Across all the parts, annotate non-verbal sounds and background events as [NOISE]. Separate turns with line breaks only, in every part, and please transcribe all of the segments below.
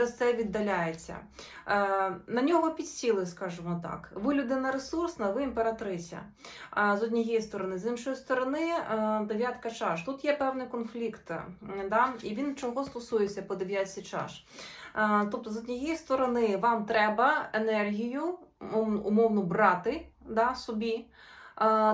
через це віддаляється. Е, на нього підсіли, скажімо так. Ви людина ресурсна, ви імператриця. Е, з однієї сторони, з іншої сторони, е, дев'ятка чаш. Тут є певний конфлікт, да? і він чого стосується по дев'ятці чаш. Е, тобто, з однієї сторони, вам треба енергію умовно брати да, собі.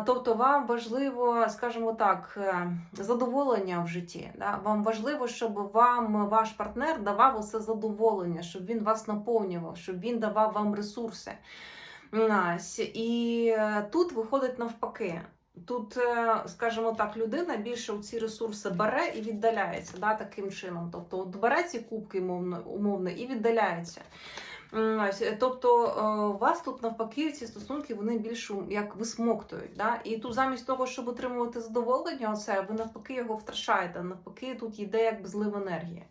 Тобто вам важливо, скажімо так, е, задоволення в житті. Да? Вам важливо, щоб вам ваш партнер давав усе задоволення, щоб він вас наповнював, щоб він давав вам ресурси. І е, тут виходить навпаки. Тут, е, скажімо так, людина більше у ці ресурси бере і віддаляється да, таким чином. Тобто от бере ці кубки умовно, умовно і віддаляється. Е, тобто е, у вас тут навпаки ці стосунки вони більш як висмоктують. Да? І тут замість того, щоб отримувати задоволення, оце, ви навпаки його втрачаєте. Навпаки, тут йде як злив енергії.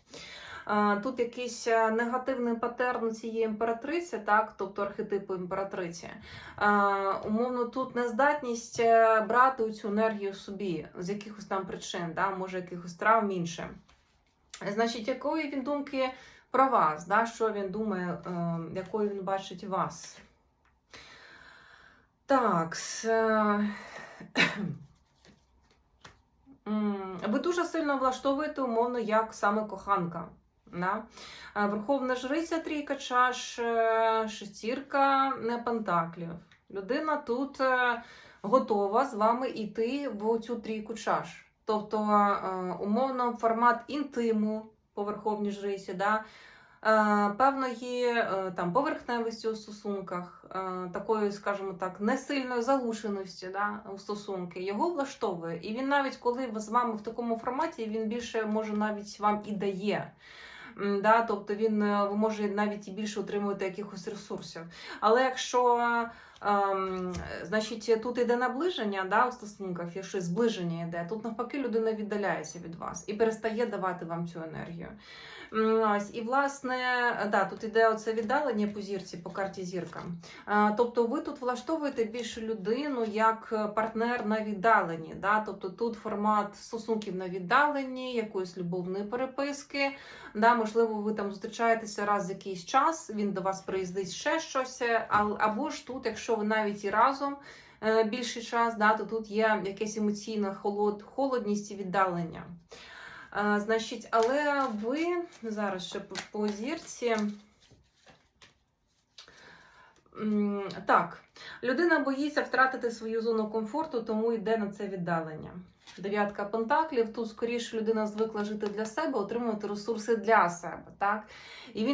Тут якийсь е, негативний патерн цієї імператриці, так, тобто архетипу імператриці. Умовно, тут нездатність брати цю енергію собі з якихось там причин, да, може якихось травм інше. Значить, якої він думки про вас, да, що він думає, е, якою він бачить вас. Так. е, [CLEARS THROAT] Ви дуже сильно влаштовуєте, умовно, як саме коханка. Да? Е, Верховна жриця трійка чаш, шестірка не пентаклів. Людина тут готова з вами йти в цю трійку чаш. Тобто, умовно, формат інтиму по верховній жриці, да? е, певної е, там поверхневості у стосунках, е, такої, скажімо так, несильної залушеності да, у стосунки, його влаштовує. І він навіть коли з вами в такому форматі, він більше може навіть вам і дає. Да, тобто він може навіть і більше отримувати якихось ресурсів. Але якщо значить тут іде наближення да, у стосунках, якщо зближення йде, тут навпаки людина віддаляється від вас і перестає давати вам цю енергію. Ось, і власне, да, тут іде оце віддалення по зірці, по карті зірка. Е, Тобто ви тут влаштовуєте більше людину як партнер на віддаленні. Да? Тобто тут формат стосунків на віддаленні, якоїсь любовної переписки. Да? Можливо, ви там зустрічаєтеся раз якийсь час, він до вас приїздить ще щось. Або ж тут, якщо ви навіть і разом е, більший час, да, то тут є якась емоційна холод, холодність і віддалення. Е, Значить, але ви зараз ще по, по зірці. Так, людина боїться втратити свою зону комфорту, тому йде на це віддалення. Дев'ятка пентаклів. Тут скоріше людина звикла жити для себе, отримувати ресурси для себе. Так? І він